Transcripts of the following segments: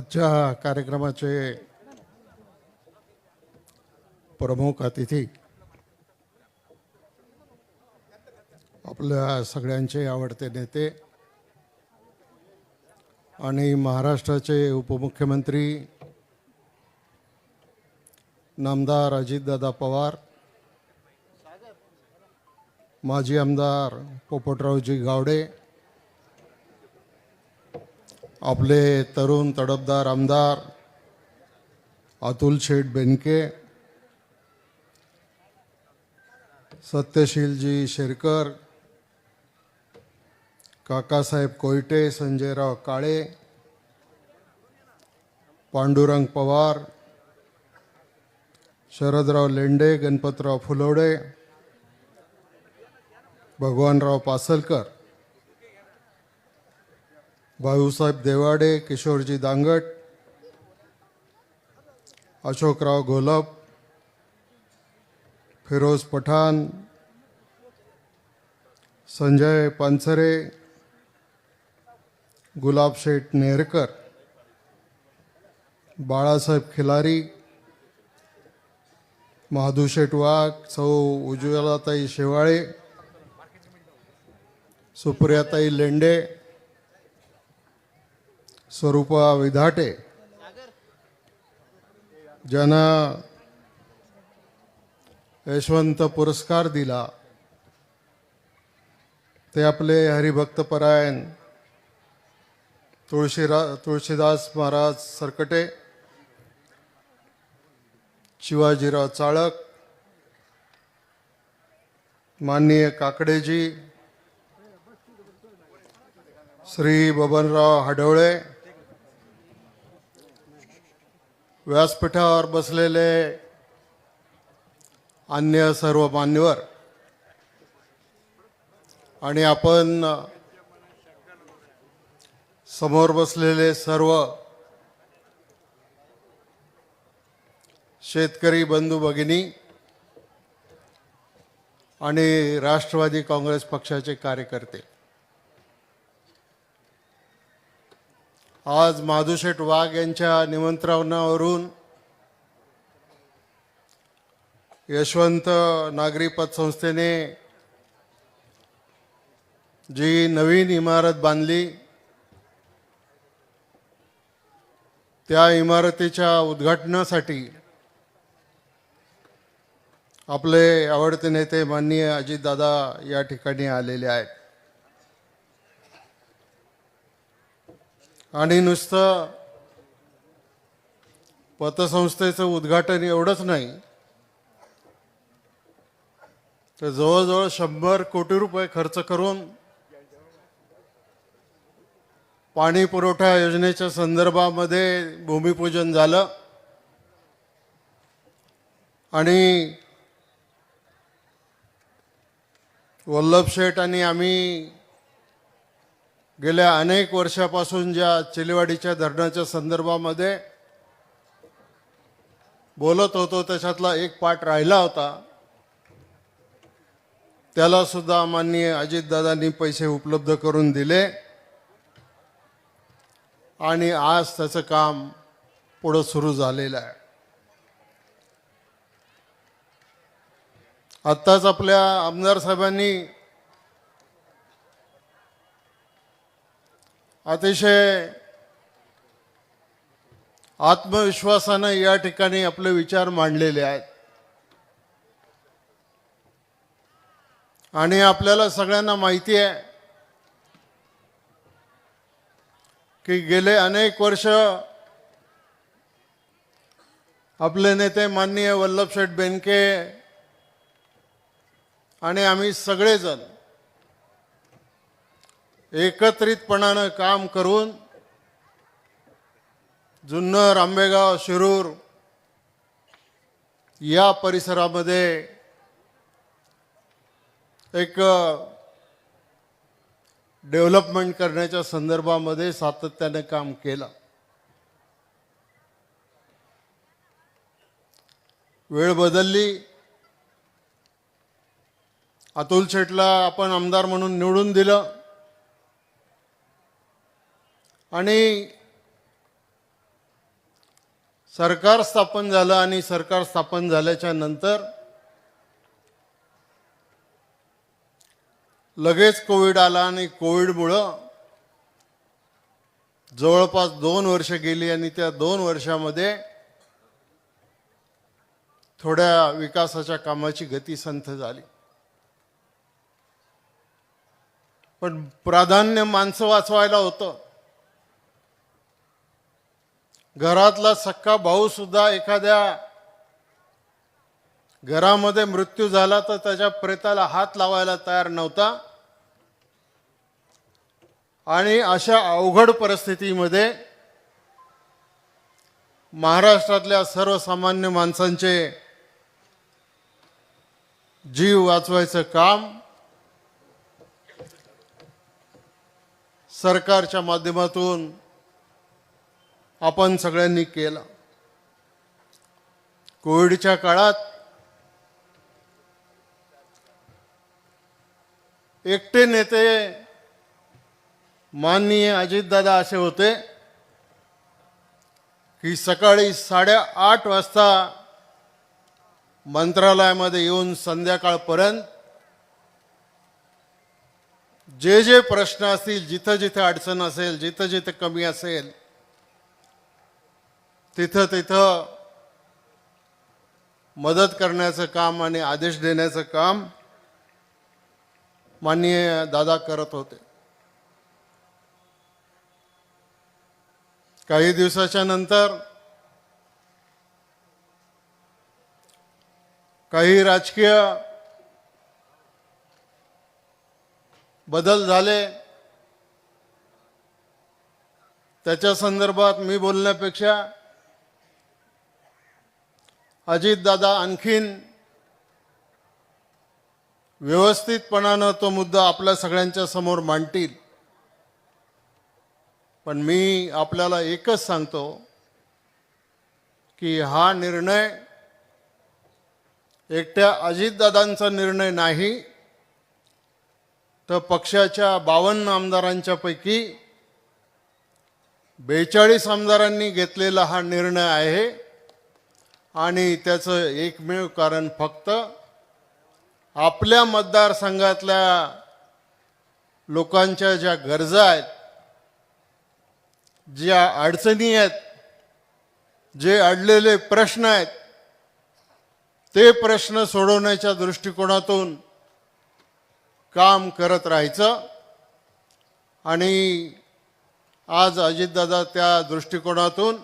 आजच्या कार्यक्रमाचे प्रमुख अतिथी आपल्या सगळ्यांचे आवडते नेते आणि महाराष्ट्राचे उपमुख्यमंत्री नामदार अजितदादा पवार माजी आमदार पोपटरावजी गावडे आपले तरुण तडफदार आमदार अतुल शेठ बेनके सत्यशीलजी शेरकर काकासाहेब कोयटे संजयराव काळे पांडुरंग पवार शरदराव लेंडे गणपतराव फुलवडे भगवानराव पासलकर. भाऊसाहेब देवाडे किशोरजी दांगट अशोकराव घोलप फिरोज पठाण संजय पानसरे गुलाबशेठ नेरकर बाळासाहेब खिलारी महादूशेठ वाघ सौ उज्ज्वलाताई शेवाळे सुप्रियाताई लेंडे स्वरूपा विधाटे ज्यांना यशवंत पुरस्कार दिला. ते आपले हरिभक्तपरायण तुळशीरा तुळशीदास महाराज सरकटे शिवाजीराव चाळक माननीय काकडेजी श्री बबनराव हडवळे व्यासपीठावर बसलेले अन्य सर्व मान्यवर आणि आपण समोर बसलेले सर्व शेतकरी बंधू भगिनी आणि राष्ट्रवादी काँग्रेस पक्षाचे कार्यकर्ते. आज माधुशेठ वाघ यांच्या निमंत्रणावरून यशवंत नागरी पतसंस्थेने जी नवीन इमारत बांधली त्या इमारतीच्या उद्घाटनासाठी आपले आवडते नेते माननीय अजितदादा या ठिकाणी आलेले आहेत. आणि नुसतं पतसंस्थेचं उद्घाटन एवढंच नाही. तर जवळजवळ शंभर कोटी रुपये खर्च करून पाणी पुरवठा योजनेच्या संदर्भामध्ये भूमिपूजन झालं. आणि वल्लभ शेठ आणि आम्ही गेल्या अनेक वर्षापासून ज्या चिलेवाडीच्या धरणाच्या संदर्भामध्ये बोलत होतो त्याच्यातला एक पाठ राहिला होता. त्याला सुद्धा माननीय अजितदादांनी पैसे उपलब्ध करून दिले. आणि आज त्याचं काम पुढं सुरू झालेलं आहे. आत्ताच आपल्या आमदार साहेबांनी अतिशय आत्मविश्वासानं या ठिकाणी आपले विचार मांडलेले आहेत. आणि आपल्याला सगळ्यांना माहिती आहे की गेले अनेक वर्ष आपले नेते माननीय वल्लभशेठ बेनके आणि आम्ही सगळेजण एकत्रितपणानं काम करून जुन्नर आंबेगाव शिरूर या परिसरामध्ये एक डेव्हलपमेंट करण्याच्या संदर्भामध्ये सातत्याने काम केलं. वेळ बदलली. अतुल शेठला आपण आमदार म्हणून निवडून दिलं. आणि सरकार स्थापन झालं आणि सरकार स्थापन झाल्याच्यानंतर लगेच कोविड आला आणि कोविडमुळं जवळपास दोन वर्ष गेली आणि त्या दोन वर्षामध्ये थोड्या विकासाच्या कामाची गती संथ झाली. पण प्राधान्य माणसं वाचवायला होतं. घरातला सक्का भाऊ सुद्धा एखाद्या घरामध्ये मृत्यू झाला तर त्याच्या प्रेताला हात लावायला तयार नव्हता. आणि अशा अवघड परिस्थितीमध्ये महाराष्ट्रातल्या सर्वसामान्य माणसांचे जीव वाचवायचं काम सरकारच्या माध्यमातून आपण सगळ्यांनी केलं. कोविडच्या काळात एकटे नेते माननीय अजितदादा असे होते की सकाळी साडेआठ वाजता मंत्रालयामध्ये येऊन संध्याकाळपर्यंत जे जे प्रश्न असतील जिथं जिथं अडचण असेल जिथं जिथं कमी असेल तिथं तिथं मदत करण्याचं काम आणि आदेश देण्याचं काम माननीय दादा करत होते. काही दिवसाच्या नंतर काही राजकीय बदल झाले. त्याच्या संदर्भात मी बोलण्यापेक्षा अजितदादा आणखीन व्यवस्थितपणानं तो मुद्दा आपल्या सगळ्यांच्या समोर मांडतील. पण मी आपल्याला एकच सांगतो की हा निर्णय एकट्या अजितदादांचा निर्णय नाही तर पक्षाच्या बावन्न आमदारांच्या पैकी बेचाळीस आमदारांनी घेतलेला हा निर्णय आहे. आणि त्याचं एकमेव कारण फक्त आपल्या मतदारसंघातल्या लोकांच्या ज्या गरजा आहेत ज्या अडचणी आहेत जे अडलेले प्रश्न आहेत ते प्रश्न सोडवण्याच्या दृष्टिकोनातून काम करत राहायचं. आणि आज अजितदादा त्या दृष्टिकोनातून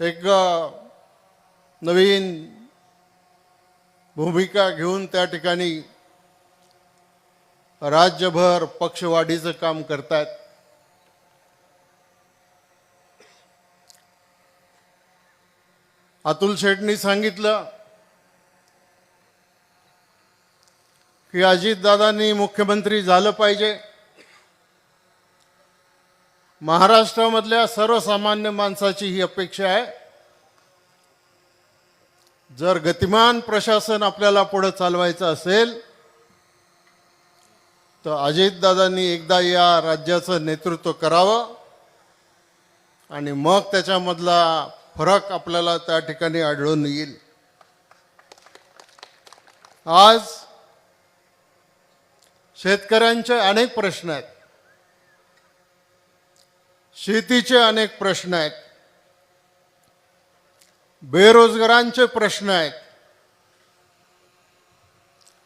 एक नवीन भूमिका घेऊन त्या ठिकाणी राज्यभर पक्षवाढीचं काम करतायत. अतुल शेठनी सांगितलं की अजितदादांनी मुख्यमंत्री झालं पाहिजे. महाराष्ट्रामधल्या सर्वसामान्य माणसाची ही अपेक्षा आहे. जर गतिमान प्रशासन आपल्याला पुढं चालवायचं असेल तर अजितदादांनी एकदा या राज्याचं नेतृत्व करावं आणि मग त्याच्यामधला फरक आपल्याला त्या ठिकाणी आढळून येईल. आज शेतकऱ्यांचे अनेक प्रश्न आहेत. शेतीचे अनेक प्रश्न आहेत. बेरोजगारांचे प्रश्न आहेत.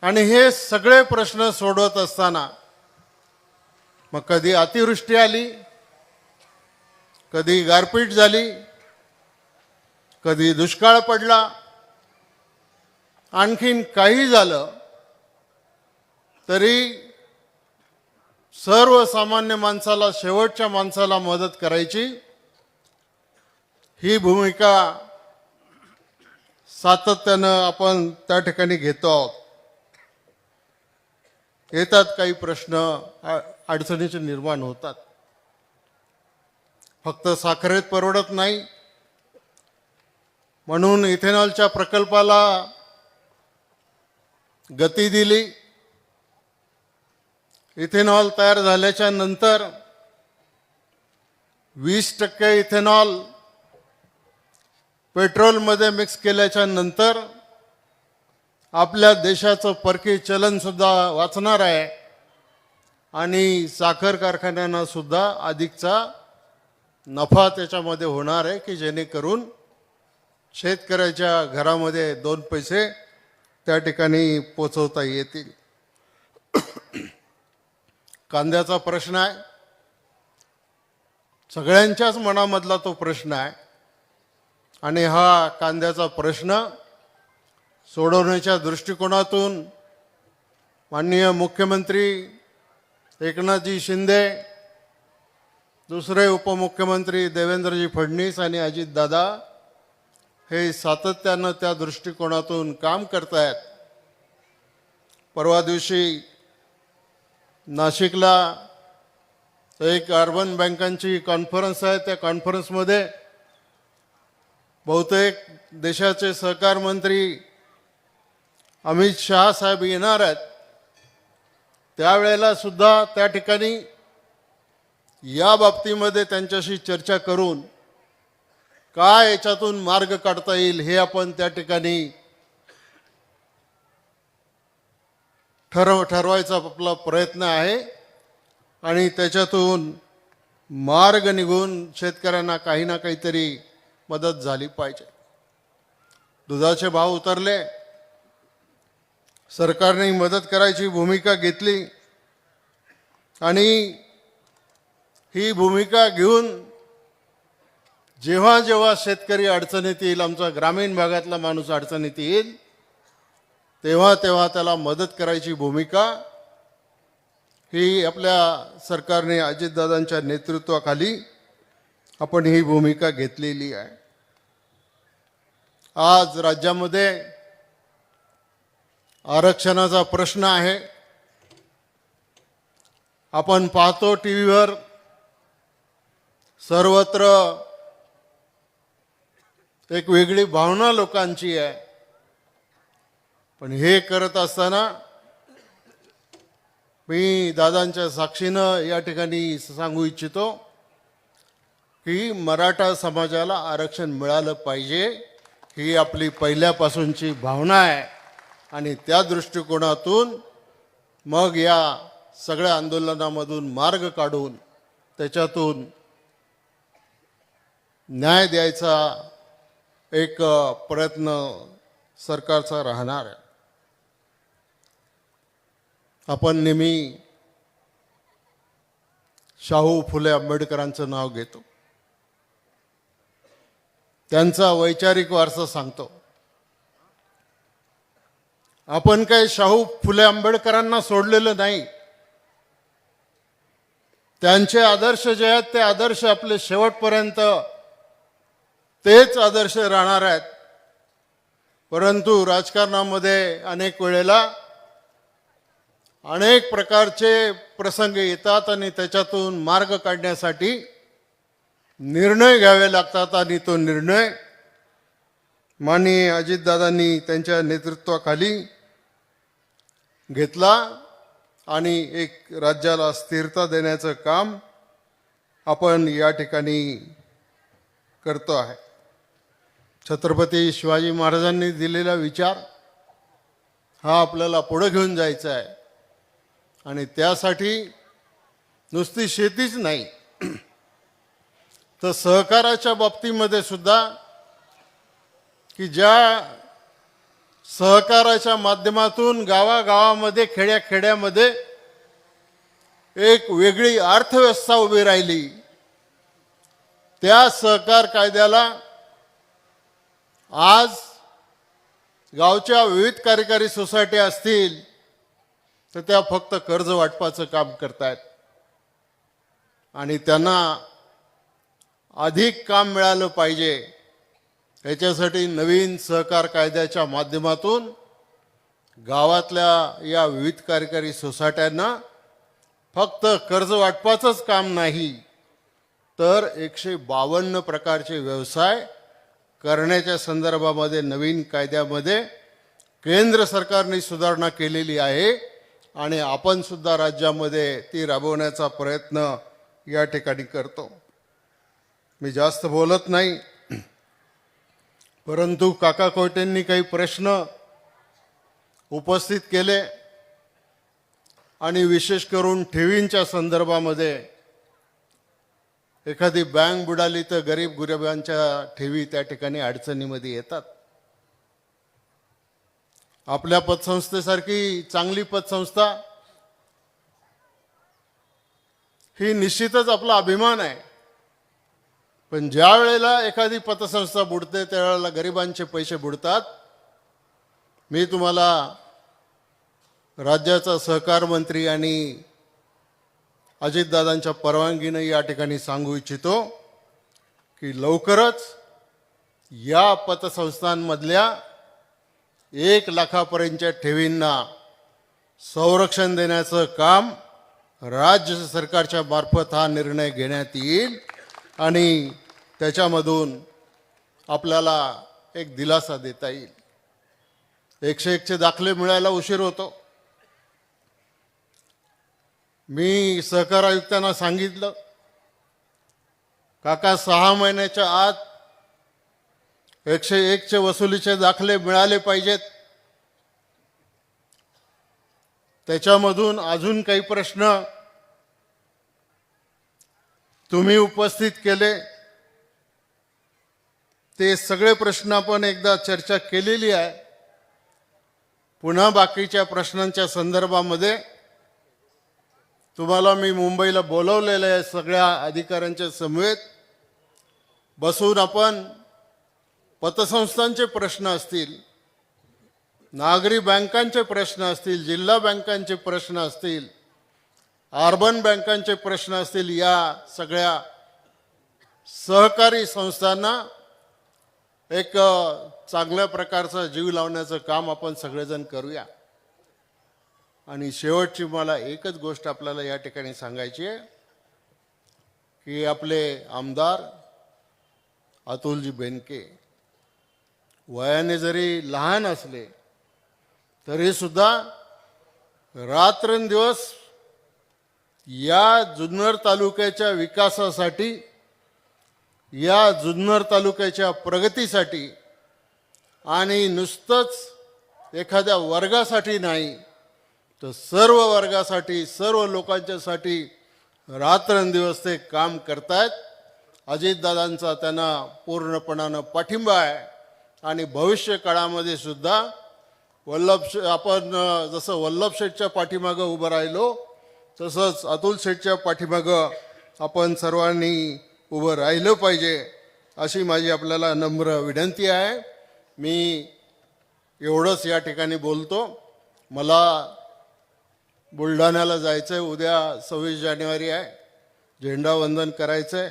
आणि हे सगळे प्रश्न सोडवत असताना मग कधी अतिवृष्टी आली कधी गारपीट झाली कधी दुष्काळ पडला आणखीन काही झालं तरी सर्वसामान्य माणसाला शेवटच्या माणसाला मदत करायची ही भूमिका सातत्यानं आपण त्या ठिकाणी घेतो आहोत. येतात काही प्रश्न अडचणीचे निर्माण होतात. फक्त साखरेत परवडत नाही. म्हणून इथेनॉलच्या प्रकल्पाला गती दिली. इथेनॉल तयार झाल्याच्यानंतर वीस टक्के इथेनॉल पेट्रोलमध्ये मिक्स केल्याच्यानंतर आपल्या देशाचं परकीय चलनसुद्धा वाचणार आहे. आणि साखर कारखान्यांना सुद्धा अधिकचा नफा त्याच्यामध्ये होणार आहे की जेणेकरून शेतकऱ्याच्या घरामध्ये दोन पैसे त्या ठिकाणी पोचवता येतील. कांद्याचा प्रश्न आहे. सगळ्यांच्याच मनामधला तो प्रश्न आहे. आणि हा कांद्याचा प्रश्न सोडवण्याच्या दृष्टिकोनातून माननीय मुख्यमंत्री एकनाथजी शिंदे दुसरे उपमुख्यमंत्री देवेंद्रजी फडणवीस आणि अजितदादा हे सातत्यानं त्या दृष्टिकोनातून काम करतायत. परवा दिवशी नाशिकला एक अर्बन बँकांची कॉन्फरन्स आहे. त्या कॉन्फरन्समध्ये बहुतेक देशाचे सहकार मंत्री अमित शहा साहेब येणार आहेत. त्यावेळेला सुद्धा त्या ठिकाणी या बाबतीमध्ये त्यांच्याशी चर्चा करून काय याच्यातून मार्ग काढता येईल हे आपण त्या ठिकाणी ठरव ठरवायचा आपला प्रयत्न आहे. आणि त्याच्यातून मार्ग निघून शेतकऱ्यांना काही ना काहीतरी मदत झाली पाहिजे. दुधाचे भाव उतरले. सरकारने मदत करायची भूमिका घेतली. आणि ही भूमिका घेऊन जेव्हा जेव्हा शेतकरी अडचणीत येईल आमचा ग्रामीण भागातला माणूस अडचणीत येईल तेव्हा तेव्हा त्याला मदत करायची भूमिका ही आपल्या सरकारने अजितदादांच्या नेतृत्वाखाली आपण ही भूमिका घेतलेली आहे. आज राज्यामध्ये आरक्षणाचा प्रश्न आहे. आपण पाहतो टी व्हीवर सर्वत्र एक वेगळी भावना लोकांची आहे. पण हे करत असताना मी दादांच्या साक्षीनं या ठिकाणी सांगू इच्छितो की मराठा समाजाला आरक्षण मिळालं पाहिजे ही आपली पहिल्यापासूनची भावना आहे. आणि त्या दृष्टिकोनातून मग या सगळ्या आंदोलनामधून मार्ग काढून त्याच्यातून न्याय द्यायचा एक प्रयत्न सरकारचा राहणार आहे. आपण नेहमी शाहू फुले आंबेडकरांचं नाव घेतो. त्यांचा वैचारिक वारसा सांगतो. आपण काही शाहू फुले आंबेडकरांना सोडलेलं नाही. त्यांचे आदर्श जे आहेत ते आदर्श आपले शेवटपर्यंत तेच आदर्श राहणार आहेत. परंतु राजकारणामध्ये अनेक वेळेला अनेक प्रकारचे प्रसंग येतात आणि त्याच्यातून मार्ग काढण्यासाठी निर्णय घ्यावे लागतात आणि तो निर्णय माननीय अजितदादांनी त्यांच्या नेतृत्वाखाली घेतला आणि एक राज्याला स्थिरता देण्याचं काम आपण या ठिकाणी करतो आहे. छत्रपती शिवाजी महाराजांनी दिलेला विचार हा आपल्याला पुढं घेऊन जायचा आहे. आणि त्यासाठी नुसती शेतीच नाही तर सहकाराच्या बाबतीमध्ये सुद्धा की ज्या सहकाराच्या माध्यमातून गावागावामध्ये खेड्याखेड्यामध्ये एक वेगळी अर्थव्यवस्था उभी राहिली त्या सहकार कायद्याला आज गावच्या विविध कार्यकारी सोसायटी असतील तर त्या फक्त कर्ज वाटपाचं काम करतायत. आणि त्यांना अधिक काम मिळालं पाहिजे. याच्यासाठी नवीन सहकार कायद्याच्या माध्यमातून गावातल्या या विविध कार्यकारी सोसायट्यांना फक्त कर्ज वाटपाचंच काम नाही तर एकशे बावन्न प्रकारचे व्यवसाय करण्याच्या संदर्भामध्ये नवीन कायद्यामध्ये केंद्र सरकारने सुधारणा केलेली आहे आणि आपणसुद्धा राज्यामध्ये ती राबवण्याचा प्रयत्न या ठिकाणी करतो. मी जास्त बोलत नाही. परंतु काका कोयटेंनी काही प्रश्न उपस्थित केले आणि विशेष करून ठेवींच्या संदर्भामध्ये एखादी बँक बुडाली तर गरीब गुरिबांच्या ठेवी त्या ठिकाणी अडचणीमध्ये येतात. आपल्या पतसंस्थेसारखी चांगली पतसंस्था ही निश्चितच आपला अभिमान आहे. पण ज्या वेळेला एखादी पतसंस्था बुडते त्यावेळेला गरिबांचे पैसे बुडतात. मी तुम्हाला राज्याचा सहकार मंत्री आणि अजितदादांच्या परवानगीनं या ठिकाणी सांगू इच्छितो की लवकरच या पतसंस्थांमधल्या एक लाखापर्यंतच्या ठेवींना संरक्षण देण्याचं काम राज्य सरकारच्या मार्फत हा निर्णय घेण्यात येईल. आणि त्याच्यामधून आपल्याला एक दिलासा देता येईल. एकशे एकचे दाखले मिळायला उशीर होतो. मी सहकार आयुक्तांना सांगितलं काका सहा महिन्याच्या आत एकशे एकचे वसुलीचे दाखले मिळाले पाहिजेत. त्याच्यामधून अजून काही प्रश्न तुम्ही उपस्थित केले. ते सगळे प्रश्न आपण एकदा चर्चा केलेली आहे. पुन्हा बाकीच्या प्रश्नांच्या संदर्भामध्ये तुम्हाला मी मुंबईला बोलवलेलं आहे सगळ्या अधिकाऱ्यांच्या समवेत. बसून आपण पतसंस्थांचे प्रश्न असतील नागरी बँकांचे प्रश्न असतील जिल्हा बँकांचे प्रश्न असतील अर्बन बँकांचे प्रश्न असतील या सगळ्या सहकारी संस्थांना एक चांगल्या प्रकारचा जीव लावण्याचं काम आपण सगळेजण करूया. आणि शेवटची मला एकच गोष्ट आपल्याला या ठिकाणी सांगायची आहे की आपले आमदार अतुलजी बेनके वयाने जरी लहान असले तरी सुद्धा रात्रंदिवस या जुन्नर तालुक्याच्या विकासासाठी या जुन्नर तालुक्याच्या प्रगतीसाठी आणि नुसतंच एखाद्या वर्गासाठी नाही तर सर्व वर्गासाठी सर्व लोकांच्यासाठी रात्रंदिवस ते काम करतायत. अजितदादांचा त्यांना पूर्णपणानं पाठिंबा आहे. आणि भविष्य काळामध्ये सुद्धा वल्लभ आपण जसं वल्लभ शेठच्या पाठीमागं उभं राहिलो तसंच अतुल शेठच्या पाठीमागं आपण सर्वांनी उभं राहिलं पाहिजे अशी माझी आपल्याला नम्र विनंती आहे. मी एवढंच या ठिकाणी बोलतो. मला बुलढाण्याला जायचं आहे उद्या सव्वीस जानेवारी आहे. झेंडावंदन करायचं आहे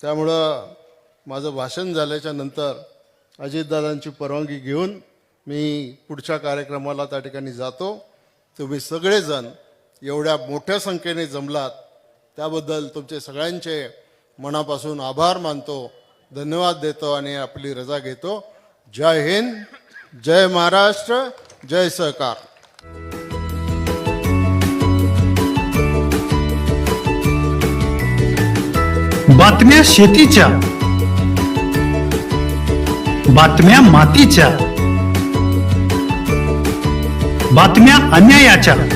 त्यामुळं माझं भाषण झाल्याच्यानंतर अजितदादांची परवानगी घेऊन मी पुढच्या कार्यक्रमाला त्या ठिकाणी जातो. तुम्ही सगळेजण एवढ्या मोठ्या संख्येने जमलात त्याबद्दल तुमचे सगळ्यांचे मनापासून आभार मानतो धन्यवाद देतो आणि आपली रजा घेतो. जय हिंद जय महाराष्ट्र जय सहकार. बातम्या शेतीच्या बातम्या मातीच्या बातम्या अन्यायाच्या.